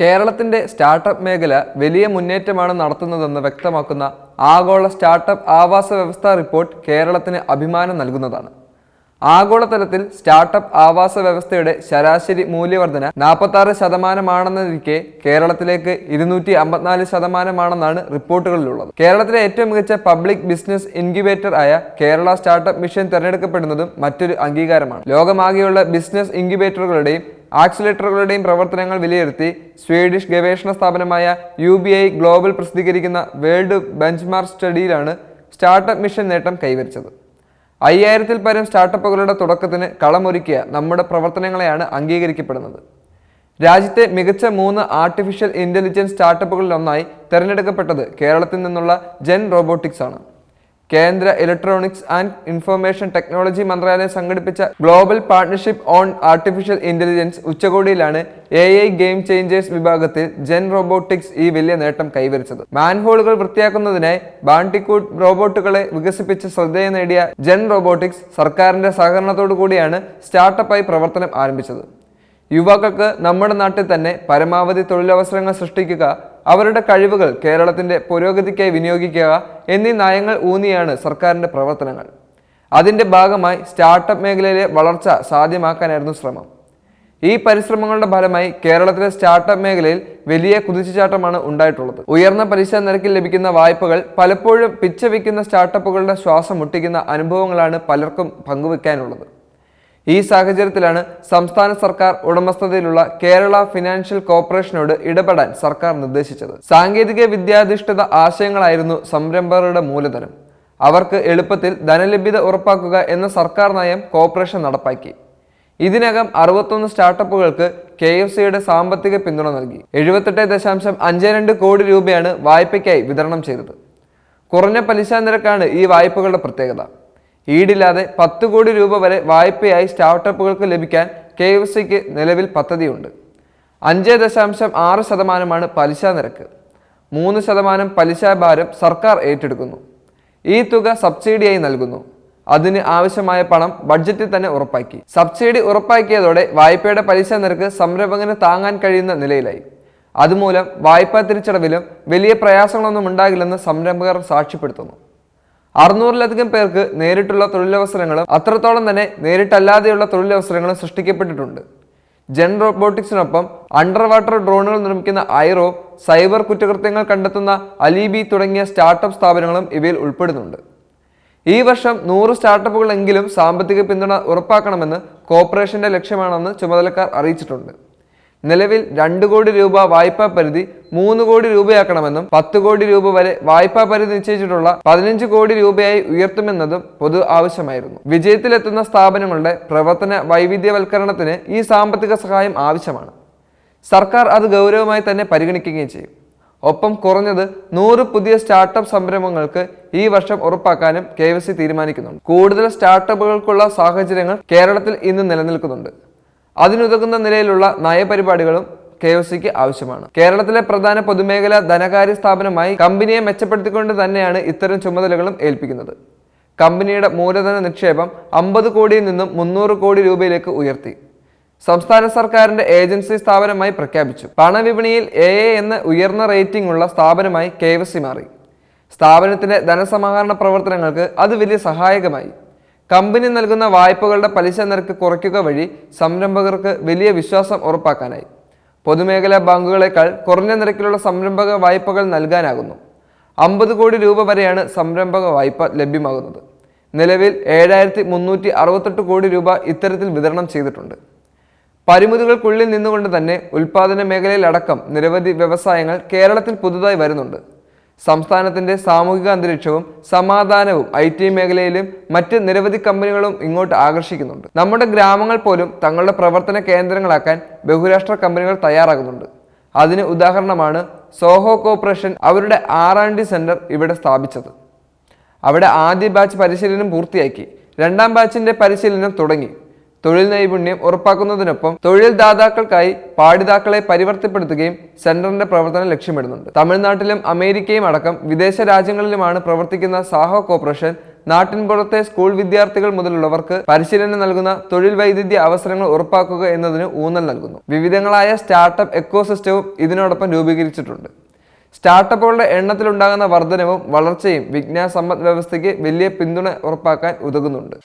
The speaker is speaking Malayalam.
കേരളത്തിന്റെ സ്റ്റാർട്ടപ്പ് മേഖല വലിയ മുന്നേറ്റമാണ് നടത്തുന്നതെന്ന് വ്യക്തമാക്കുന്ന ആഗോള സ്റ്റാർട്ടപ്പ് ആവാസ വ്യവസ്ഥ റിപ്പോർട്ട് കേരളത്തിന് അഭിമാനം നൽകുന്നതാണ്. ആഗോളതലത്തിൽ സ്റ്റാർട്ടപ്പ് ആവാസ വ്യവസ്ഥയുടെ ശരാശരി മൂല്യവർധന നാൽപ്പത്തി ആറ് ശതമാനമാണെന്നിരിക്കെ കേരളത്തിലേക്ക് ഇരുന്നൂറ്റി അമ്പത്തിനാല് ശതമാനമാണെന്നാണ് റിപ്പോർട്ടുകളിലുള്ളത്. കേരളത്തിലെ ഏറ്റവും മികച്ച പബ്ലിക് ബിസിനസ് ഇൻക്യുബേറ്റർ ആയ കേരള സ്റ്റാർട്ടപ്പ് മിഷൻ തിരഞ്ഞെടുക്കപ്പെടുന്നതും മറ്റൊരു അംഗീകാരമാണ്. ലോകമാകെയുള്ള ബിസിനസ് ഇൻക്യുബേറ്ററുകളുടെയും ആക്സിലേറ്ററുകളുടെയും പ്രവർത്തനങ്ങൾ വിലയിരുത്തി സ്വീഡിഷ് ഗവേഷണ സ്ഥാപനമായ യു ഗ്ലോബൽ പ്രസിദ്ധീകരിക്കുന്ന വേൾഡ് ബെഞ്ച്മാർക്ക് സ്റ്റഡിയിലാണ് സ്റ്റാർട്ടപ്പ് മിഷൻ നേട്ടം കൈവരിച്ചത്. അയ്യായിരത്തിൽ പരം സ്റ്റാർട്ടപ്പുകളുടെ തുടക്കത്തിന് കളമൊരുക്കിയ നമ്മുടെ പ്രവർത്തനങ്ങളെയാണ് അംഗീകരിക്കപ്പെടുന്നത്. രാജ്യത്തെ മികച്ച മൂന്ന് ആർട്ടിഫിഷ്യൽ ഇന്റലിജൻസ് സ്റ്റാർട്ടപ്പുകളിലൊന്നായി തിരഞ്ഞെടുക്കപ്പെട്ടത് കേരളത്തിൽ നിന്നുള്ള ജെൻ റോബോട്ടിക്സ് ആണ് കേന്ദ്ര ഇലക്ട്രോണിക്സ് ആൻഡ് ഇൻഫർമേഷൻ ടെക്നോളജി മന്ത്രാലയം സംഘടിപ്പിച്ച global partnership on artificial intelligence ഉച്ചകോടിയിലാണ് A I game changers വിഭാഗത്തിൽ ജെൻ റോബോട്ടിക്സ് ഈ വലിയ നേട്ടം കൈവരിച്ചത്. മാൻഹോളുകൾ വൃത്തിയാക്കുന്നതിനായി ബാണ്ടിക്കൂട്ട് റോബോട്ടുകളെ വികസിപ്പിച്ച് ശ്രദ്ധേയ നേടിയ ജെൻ റോബോട്ടിക്സ് സർക്കാരിന്റെ സഹകരണത്തോടു കൂടിയാണ് സ്റ്റാർട്ടപ്പായി പ്രവർത്തനം ആരംഭിച്ചത്. യുവാക്കൾക്ക് നമ്മുടെ നാട്ടിൽ തന്നെ പരമാവധി തൊഴിലവസരങ്ങൾ സൃഷ്ടിക്കുക അവരുടെ കഴിവുകൾ കേരളത്തിന്റെ പുരോഗതിക്കായി വിനിയോഗിക്കുക എന്നീ നയങ്ങൾ ഊന്നിയാണ് സർക്കാരിന്റെ പ്രവർത്തനങ്ങൾ. അതിന്റെ ഭാഗമായി സ്റ്റാർട്ടപ്പ് മേഖലയിലെ വളർച്ച സാധ്യമാക്കാനായിരുന്നു ശ്രമം. ഈ പരിശ്രമങ്ങളുടെ ഫലമായി കേരളത്തിലെ സ്റ്റാർട്ടപ്പ് മേഖലയിൽ വലിയ കുതിച്ചുചാട്ടമാണ് ഉണ്ടായിട്ടുള്ളത്. ഉയർന്ന പലിശ നിരക്കിൽ ലഭിക്കുന്ന വായ്പകൾ പലപ്പോഴും പിച്ചവയ്ക്കുന്ന സ്റ്റാർട്ടപ്പുകളുടെ ശ്വാസം മുട്ടിക്കുന്ന അനുഭവങ്ങളാണ് പലർക്കും പങ്കുവെക്കാനുള്ളത്. ഈ സാഹചര്യത്തിലാണ് സംസ്ഥാന സർക്കാർ ഉടമസ്ഥതയിലുള്ള കേരള ഫിനാൻഷ്യൽ കോർപ്പറേഷനോട് ഇടപെടാൻ സർക്കാർ നിർദ്ദേശിച്ചത്. സാങ്കേതിക വിദ്യാധിഷ്ഠിത ആശയങ്ങളായിരുന്നു സംരംഭകരുടെ മൂലധനം. അവർക്ക് എളുപ്പത്തിൽ ധനലഭ്യത ഉറപ്പാക്കുക എന്ന സർക്കാർ നയം കോർപ്പറേഷൻ നടപ്പാക്കി. ഇതിനകം അറുപത്തൊന്ന് സ്റ്റാർട്ടപ്പുകൾക്ക് കെ എഫ് സിയുടെ സാമ്പത്തിക പിന്തുണ നൽകി. എഴുപത്തെട്ട് ദശാംശം അഞ്ച് രണ്ട് കോടി രൂപയാണ് വായ്പയ്ക്കായി വിതരണം ചെയ്തത്. കുറഞ്ഞ പലിശ നിരക്കാണ് ഈ വായ്പകളുടെ പ്രത്യേകത. ഈടില്ലാതെ പത്ത് കോടി രൂപ വരെ വായ്പയായി സ്റ്റാർട്ടപ്പുകൾക്ക് ലഭിക്കാൻ കെ എഫ് സിക്ക് നിലവിൽ പദ്ധതിയുണ്ട്. അഞ്ച് ദശാംശം ആറ് ശതമാനമാണ് പലിശ നിരക്ക്. മൂന്ന് ശതമാനം പലിശ ഭാരം സർക്കാർ ഏറ്റെടുക്കുന്നു. ഈ തുക സബ്സിഡിയായി നൽകുന്നു. അതിന് ആവശ്യമായ പണം ബഡ്ജറ്റിൽ തന്നെ ഉറപ്പാക്കി. സബ്സിഡി ഉറപ്പാക്കിയതോടെ വായ്പയുടെ പലിശ നിരക്ക് സംരംഭകന് താങ്ങാൻ കഴിയുന്ന നിലയിലായി. അതുമൂലം വായ്പാ തിരിച്ചടവിലും വലിയ പ്രയാസങ്ങളൊന്നും ഉണ്ടാകില്ലെന്ന് സംരംഭകർ സാക്ഷ്യപ്പെടുത്തുന്നു. അറുന്നൂറിലധികം പേർക്ക് നേരിട്ടുള്ള തൊഴിലവസരങ്ങളും അത്രത്തോളം തന്നെ നേരിട്ടല്ലാതെയുള്ള തൊഴിലവസരങ്ങളും സൃഷ്ടിക്കപ്പെട്ടിട്ടുണ്ട്. ജെൻ റോബോട്ടിക്സിനൊപ്പം അണ്ടർ വാട്ടർ ഡ്രോണുകൾ നിർമ്മിക്കുന്ന ഐറോ സൈബർ കുറ്റകൃത്യങ്ങൾ കണ്ടെത്തുന്ന അലീബി തുടങ്ങിയ സ്റ്റാർട്ടപ്പ് സ്ഥാപനങ്ങളും ഇവയിൽ ഉൾപ്പെടുന്നുണ്ട്. ഈ വർഷം നൂറ് സ്റ്റാർട്ടപ്പുകളെങ്കിലും സാമ്പത്തിക പിന്തുണ ഉറപ്പാക്കണമെന്ന് കോർപ്പറേഷന്റെ ലക്ഷ്യമാണെന്ന് ചുമതലക്കാർ അറിയിച്ചിട്ടുണ്ട്. നിലവിൽ രണ്ട് കോടി രൂപ വായ്പാ പരിധി മൂന്ന് കോടി രൂപയാക്കണമെന്നും പത്ത് കോടി രൂപ വരെ വായ്പാ പരിധി നിശ്ചയിച്ചിട്ടുള്ള പതിനഞ്ച് കോടി രൂപയായി ഉയർത്തുമെന്നതും പൊതു ആവശ്യമായിരുന്നു. വിജയത്തിലെത്തുന്ന സ്ഥാപനങ്ങളുടെ പ്രവർത്തന വൈവിധ്യവൽക്കരണത്തിന് ഈ സാമ്പത്തിക സഹായം ആവശ്യമാണ്. സർക്കാർ അത് ഗൗരവമായി തന്നെ പരിഗണിക്കുകയും ചെയ്യും. ഒപ്പം കുറഞ്ഞത് നൂറ് പുതിയ സ്റ്റാർട്ടപ്പ് സംരംഭങ്ങൾക്ക് ഈ വർഷം ഉറപ്പാക്കാനും കെ തീരുമാനിക്കുന്നുണ്ട്. കൂടുതൽ സ്റ്റാർട്ടപ്പുകൾക്കുള്ള സാഹചര്യങ്ങൾ കേരളത്തിൽ ഇന്ന് നിലനിൽക്കുന്നുണ്ട്. അതിനുതകുന്ന നിലയിലുള്ള നയപരിപാടികളും കെ എഫ് സിക്ക് ആവശ്യമാണ്. കേരളത്തിലെ പ്രധാന പൊതുമേഖലാ ധനകാര്യ സ്ഥാപനമായി കമ്പനിയെ മെച്ചപ്പെടുത്തിക്കൊണ്ട് തന്നെയാണ് ഇത്തരം ചുമതലകളും ഏൽപ്പിക്കുന്നത്. കമ്പനിയുടെ മൂലധന നിക്ഷേപം അമ്പത് കോടിയിൽ നിന്നും മുന്നൂറ് കോടി രൂപയിലേക്ക് ഉയർത്തി. സംസ്ഥാന സർക്കാരിന്റെ ഏജൻസി സ്ഥാപനമായി പ്രഖ്യാപിച്ചു. പണവിപണിയിൽ എ എ എന്ന ഉയർന്ന റേറ്റിംഗ് ഉള്ള സ്ഥാപനമായി കെ മാറി. സ്ഥാപനത്തിന്റെ ധനസമാഹരണ പ്രവർത്തനങ്ങൾക്ക് അത് വലിയ സഹായകമായി. കമ്പനി നൽകുന്ന വായ്പകളുടെ പലിശ നിരക്ക് കുറയ്ക്കുക വഴി സംരംഭകർക്ക് വലിയ വിശ്വാസം ഉറപ്പാക്കാനായി. പൊതുമേഖലാ ബാങ്കുകളെക്കാൾ കുറഞ്ഞ നിരക്കിലുള്ള സംരംഭക വായ്പകൾ നൽകാനാകുന്നു. അമ്പത് കോടി രൂപ വരെയാണ് സംരംഭക വായ്പ ലഭ്യമാകുന്നത്. നിലവിൽ ഏഴായിരത്തി മുന്നൂറ്റി അറുപത്തെട്ട് കോടി രൂപ ഇത്തരത്തിൽ വിതരണം ചെയ്തിട്ടുണ്ട്. പരിമിതികൾക്കുള്ളിൽ നിന്നുകൊണ്ട് തന്നെ ഉൽപാദന മേഖലയിലടക്കം നിരവധി വ്യവസായങ്ങൾ കേരളത്തിൽ പുതുതായി വരുന്നുണ്ട്. സംസ്ഥാനത്തിന്റെ സാമൂഹിക അന്തരീക്ഷവും സമാധാനവും ഐ ടി മേഖലയിലും മറ്റ് നിരവധി കമ്പനികളും ഇങ്ങോട്ട് ആകർഷിക്കുന്നുണ്ട്. നമ്മുടെ ഗ്രാമങ്ങൾ പോലും തങ്ങളുടെ പ്രവർത്തന കേന്ദ്രങ്ങളാക്കാൻ ബഹുരാഷ്ട്ര കമ്പനികൾ തയ്യാറാകുന്നുണ്ട്. അതിന് ഉദാഹരണമാണ് സോഹോ കോർപ്പറേഷൻ അവരുടെ ആർ ആൻഡ് ഡി സെന്റർ ഇവിടെ സ്ഥാപിച്ചത്. അവിടെ ആദ്യ ബാച്ച് പരിശീലനം പൂർത്തിയാക്കി രണ്ടാം ബാച്ചിന്റെ പരിശീലനം തുടങ്ങി. തൊഴിൽ നൈപുണ്യം ഉറപ്പാക്കുന്നതിനൊപ്പം തൊഴിൽ ദാതാക്കൾക്കായി പാഠിതാക്കളെ പരിവർത്തിപ്പെടുത്തുകയും സെന്ററിന്റെ പ്രവർത്തനം ലക്ഷ്യമിടുന്നുണ്ട്. തമിഴ്നാട്ടിലും അമേരിക്കയും അടക്കം വിദേശ രാജ്യങ്ങളിലുമാണ് പ്രവർത്തിക്കുന്ന സാഹോ കോർപ്പറേഷൻ നാട്ടിൻപുറത്തെ സ്കൂൾ വിദ്യാർത്ഥികൾ മുതലുള്ളവർക്ക് പരിശീലനം നൽകുന്ന തൊഴിൽ വൈദഗ്ധ്യ അവസരങ്ങൾ ഉറപ്പാക്കുക എന്നതിന് ഊന്നൽ നൽകുന്നു. വിവിധങ്ങളായ സ്റ്റാർട്ടപ്പ് എക്കോസിസ്റ്റവും ഇതിനോടൊപ്പം രൂപീകരിച്ചിട്ടുണ്ട്. സ്റ്റാർട്ടപ്പുകളുടെ എണ്ണത്തിലുണ്ടാകുന്ന വർധനവും വളർച്ചയും വിജ്ഞാന സമ്പദ് വ്യവസ്ഥയ്ക്ക് വലിയ പിന്തുണ ഉറപ്പാക്കാൻ ഉതകുന്നുണ്ട്.